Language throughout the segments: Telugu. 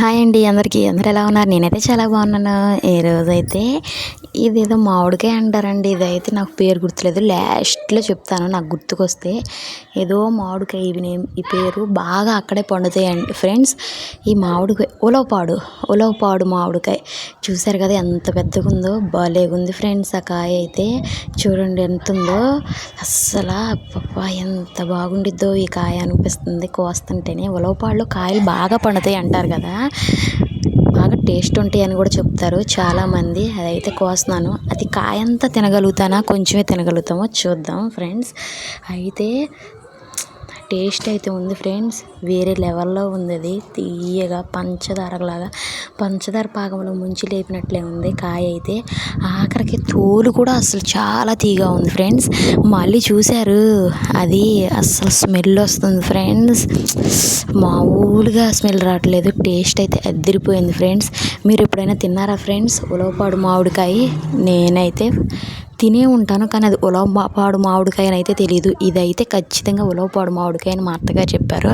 హాయ్ అండి అందరికీ. అందరు ఎలా ఉన్నారు? నేనైతే చాలా బాగున్నాను. ఈ రోజైతే ఇదేదో మామిడికాయ అంటారండి ఇదైతే నాకు పేరు గుర్తులేదు. లాస్ట్లో చెప్తాను నాకు గుర్తుకొస్తే. ఏదో మామిడికాయ ఇవి నేమ్ ఈ పేరు బాగా అక్కడే పండుతాయండి. ఫ్రెండ్స్ ఈ మామిడికాయ ఉలవపాడు ఉలవపాడు మామిడికాయ. చూసారు కదా ఎంత పెద్దగా ఉందో భలేగుంది ఫ్రెండ్స్ ఆ కాయ అయితే. చూడండి ఎంత ఉందో అస్సలు అబ్బబ్బా ఎంత బాగుండిద్దో ఈ కాయ అనిపిస్తుంది. కోస్తుంటేనే. ఉలవపాడులో కాయలు బాగా పండుతాయి అంటారు కదా. బాగా టేస్ట్ ఉంటాయి అని కూడా చెప్తారు చాలామంది. అదైతే కోస్తున్నాను. అది కాయంతా తినగలుగుతానా? కొంచెమే తినగలుగుతామో చూద్దాం ఫ్రెండ్స్. అయితే టేస్ట్ అయితే ఉంది ఫ్రెండ్స్. వేరే లెవెల్లో ఉంది అది. తీయగా పంచదారలాగా. పంచదార పాకంలో ముంచి లేపినట్లే ఉంది కాయ అయితే. ఆఖరికి తోలు కూడా అసలు చాలా తీగా ఉంది ఫ్రెండ్స్. మళ్ళీ చూశారు. అది అసలు స్మెల్ వస్తుంది ఫ్రెండ్స్. మామూలుగా స్మెల్ రావట్లేదు. టేస్ట్ అయితే అద్దరిపోయింది ఫ్రెండ్స్. మీరు ఎప్పుడైనా తిన్నారా ఫ్రెండ్స్? ఉలవపాడు మామిడికాయ. నేనైతే తినే ఉంటాను కానీ అది ఉలవపాడు మామిడికాయ అని అయితే తెలియదు ఇదైతే ఖచ్చితంగా ఉలవపాడు మామిడికాయ అని మా అత్తగారు చెప్పారు.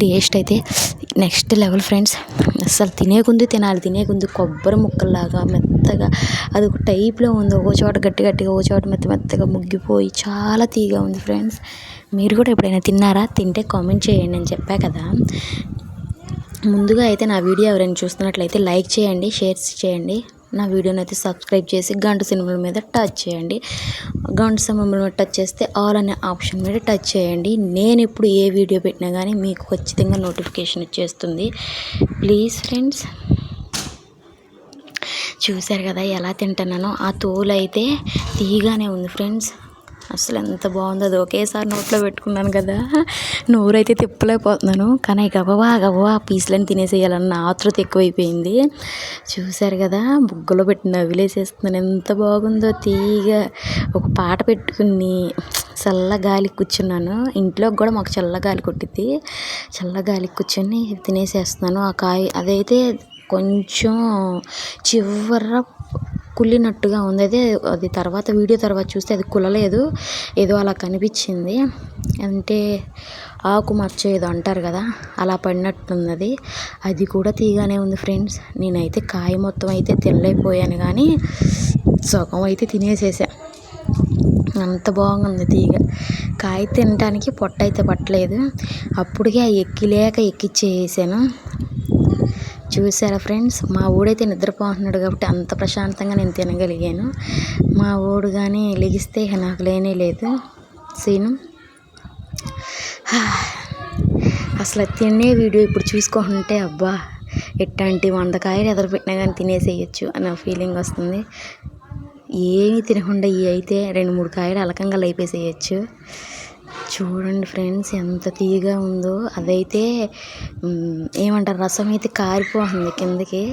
టేస్ట్ అయితే నెక్స్ట్ లెవెల్ ఫ్రెండ్స్. అసలు తినేకుంది తినాలి తినే కొంది కొబ్బరి ముక్కల్లాగా మెత్తగా అది ఒక టైప్లో ఉంది. ఒక చోట గట్టి గట్టిగా ఒక చోట మెత్త మెత్తగా ముగ్గిపోయి చాలా తీగా ఉంది ఫ్రెండ్స్. మీరు కూడా ఎప్పుడైనా తిన్నారా? తింటే కామెంట్ చేయండి అని చెప్పా కదా. ముందుగా అయితే నా వీడియో ఎవరైనా చూస్తున్నట్లయితే లైక్ చేయండి షేర్స్ చేయండి. నా వీడియోని అయితే సబ్స్క్రైబ్ చేసి గంట సినిమాల మీద టచ్ చేయండి. గంట సింబల్ మీద టచ్ చేస్తే ఆల్ అనే ఆప్షన్ మీద టచ్ చేయండి. నేను ఇప్పుడు ఏ వీడియో పెట్టినా కానీ మీకు ఖచ్చితంగా నోటిఫికేషన్ వచ్చేస్తుంది. Please friends. చూశారు కదా ఎలా తింటున్నానో? ఆ తోలు అయితే తీగానే ఉంది ఫ్రెండ్స్. అసలు ఎంత బాగుందో అది. ఒకేసారి నోట్లో పెట్టుకున్నాను కదా. నోరైతే తిప్పలేకపోతున్నాను. కానీ గబవా గబవా పీసులని తినేసేయాలన్న ఆతృత ఎక్కువైపోయింది. చూశారు కదా బుగ్గలో పెట్టి నవ్వులేసేస్తున్నాను. ఎంత బాగుందో తీగ. ఒక పాట పెట్టుకుని చల్ల గాలి కూర్చున్నాను. ఇంట్లో కూడా మాకు చల్లగాలి కొట్టింది చల్లగాలి చల్ల గాలి కూర్చొని తినేసేస్తున్నాను. ఆ కాయ అదైతే కొంచెం చివర కుళ్ళినట్టుగా ఉంది. అదే అది తర్వాత వీడియో తర్వాత చూస్తే అది కుళ్ళలేదు ఏదో అలా కనిపించింది. అంటే ఆకు మచ్చ ఏదో అంటారు కదా అలా పడినట్టుంది అది అది కూడా తీగానే ఉంది ఫ్రెండ్స్. నేనైతే కాయ మొత్తం అయితే తినలేకపోయాను కానీ సగం అయితే తినేసేసా. అంత బాగుంది తీగ. కాయ తినడానికి పొట్ట అయితే పట్టలేదు. అప్పటికే ఆ ఎక్కిలేక ఎక్కిచ్చేసాను చూసారా ఫ్రెండ్స్? మా ఊడైతే నిద్రపోతున్నాడు కాబట్టి అంత ప్రశాంతంగా నేను తినగలిగాను. మా ఊడు కానీ లెగిస్తే నాకు లేనే లేదు. సీను. అసలు తినే వీడియో ఇప్పుడు చూసుకుంటుంటే అబ్బా ఎట్లాంటి వంద కాయలు ఎదురుపెట్టినా కానీ తినేసేయచ్చు అన్న ఫీలింగ్ వస్తుంది. ఏమీ తినకుండా ఇవి అయితే రెండు మూడు కాయలు అలకంగా లేపేసేయచ్చు. చూడండి ఫ్రెండ్స్ ఎంత తీయగా ఉందో. అదైతే ఏమంటారు రసం అయితే కారిపోతుంది కిందకి.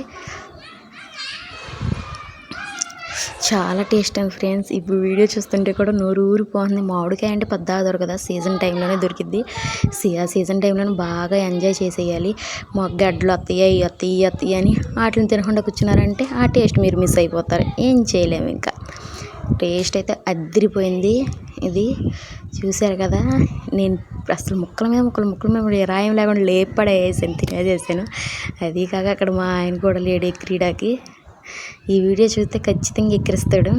చాలా టేస్ట్ అండి ఫ్రెండ్స్. ఇప్పుడు వీడియో చూస్తుంటే కూడా నోరు ఊరిపోతుంది. మామిడికాయ అంటే పెద్దగా దొరకదా సీజన్ టైంలోనే దొరికిద్ది. ఆ సీజన్ టైంలోనే బాగా ఎంజాయ్ చేసేయాలి. గడ్డలు వస్తాయి అవి వస్తాయి వస్తాయి అని వాటిని తినకుండా కూర్చున్నారంటే ఆ టేస్ట్ మీరు మిస్ అయిపోతారు. ఏం చేయలేము ఇంకా. టేస్ట్ అయితే అద్దరిపోయింది ఇది చూశారు కదా నేను అసలు ముక్కల మీద ముక్కలు ముక్కల మీద రాయం లేకుండా లేపడేసాను తినేసేసాను అది కాక అక్కడ మా ఆయన కూడా లేడు క్రీడాకి. ఈ వీడియో చూస్తే ఖచ్చితంగా ఎక్కిరిస్తాడు.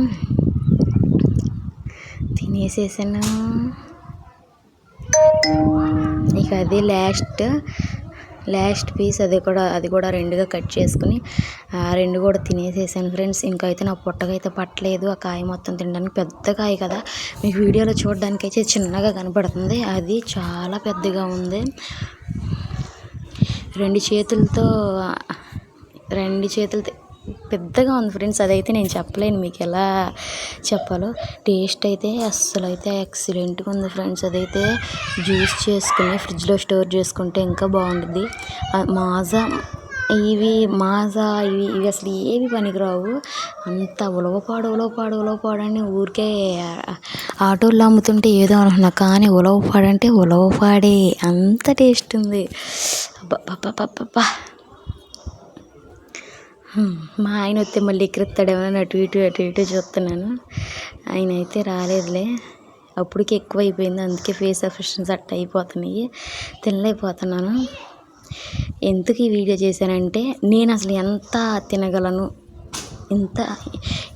తినేసేసాను. ఇక అదే లాస్ట్ లాస్ట్ పీస్ అది కూడా అది కూడా రెండుగా కట్ చేసుకుని ఆ రెండు కూడా తినేసేసాను ఫ్రెండ్స్. ఇంకా అయితే నా పొట్టకైతే పట్టలేదు. ఆ కాయ మొత్తం తినడానికి పెద్ద కాయ కదా. మీకు వీడియోలో చూడడానికి అయితే చిన్నగా కనపడుతుంది. అది చాలా పెద్దగా ఉంది. రెండు చేతులతో రెండు చేతులతో పెద్దగా ఉంది ఫ్రెండ్స్. అదైతే నేను చెప్పలేను మీకు ఎలా చెప్పాలో. టేస్ట్ అయితే అస్సలు అయితే ఎక్సలెంట్గా ఉంది ఫ్రెండ్స్. అదైతే జ్యూస్ చేసుకుని ఫ్రిడ్జ్లో స్టోర్ చేసుకుంటే ఇంకా బాగుంటుంది. మాజా ఇవి మాజా ఇవి ఇవి అసలు ఏవి పనికిరావు. అంత ఉలవపాడు ఉలవపాడు ఉలవపాడు అని ఊరికే ఆటోల్లో అమ్ముతుంటే ఏదో అనుకున్నా. కానీ ఉలవపాడు అంటే ఉలవపాడే. అంత టేస్ట్ ఉంది. అబ్బా. మా ఆయన వస్తే మళ్ళీ ఎక్కిరిస్తాడేమో అటు ఇటు అటు ఇటు చూస్తున్నాను. ఆయన అయితే రాలేదులే. అప్పటికి ఎక్కువ అయిపోయింది అందుకే ఫేస్ ఎఫెక్షన్స్ అట్ట అయిపోతున్నాయి. తినలేకపోతున్నాను. ఎందుకు ఈ వీడియో చేశానంటే నేను అసలు ఎంత తినగలను ఎంత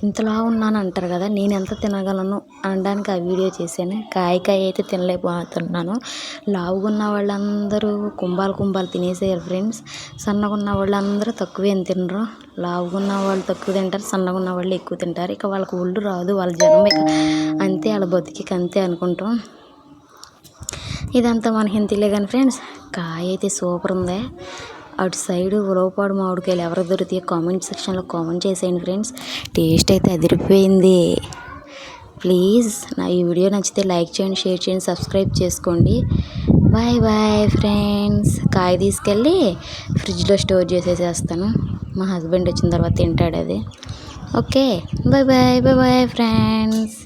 ఇంతలా ఉన్నాను అంటారు కదా నేను ఎంత తినగలను అనడానికి ఆ వీడియో చేశాను. కాయ కాయ అయితే తినలేకపోతున్నాను. లావుగా ఉన్న వాళ్ళందరూ కుంభాలు కుంభాలు తినేసేయారు ఫ్రెండ్స్. సన్నగా ఉన్న వాళ్ళందరూ తక్కువ ఏం తినరు. లావుగా ఉన్న వాళ్ళు తక్కువ తింటారు సన్నగా ఉన్న వాళ్ళు ఎక్కువ తింటారు. ఇక వాళ్ళకి ఒళ్ళు రాదు వాళ్ళ జనం ఇక అంతే వాళ్ళ బతికి అంతే అనుకుంటాం. ఇదంతా మనకి తెలియదు కానీ ఫ్రెండ్స్ కాయ అయితే సూపర్ ఉంది. అటు సైడ్ ఉలవపాడు మామిడికాయలు ఎవరు దొరికితే కామెంట్ సెక్షన్లో కామెంట్ చేసేయండి ఫ్రెండ్స్ టేస్ట్ అయితే అదిరిపోయింది. ప్లీజ్ నా ఈ వీడియో నచ్చితే లైక్ చేయండి షేర్ చేయండి సబ్స్క్రైబ్ చేసుకోండి. బాయ్ బాయ్ ఫ్రెండ్స్ కాయ తీసుకెళ్ళి ఫ్రిడ్జ్లో స్టోర్ చేసేసేస్తాను. మా హస్బెండ్ వచ్చిన తర్వాత తింటాడు అది. Okay bye bye bye bye friends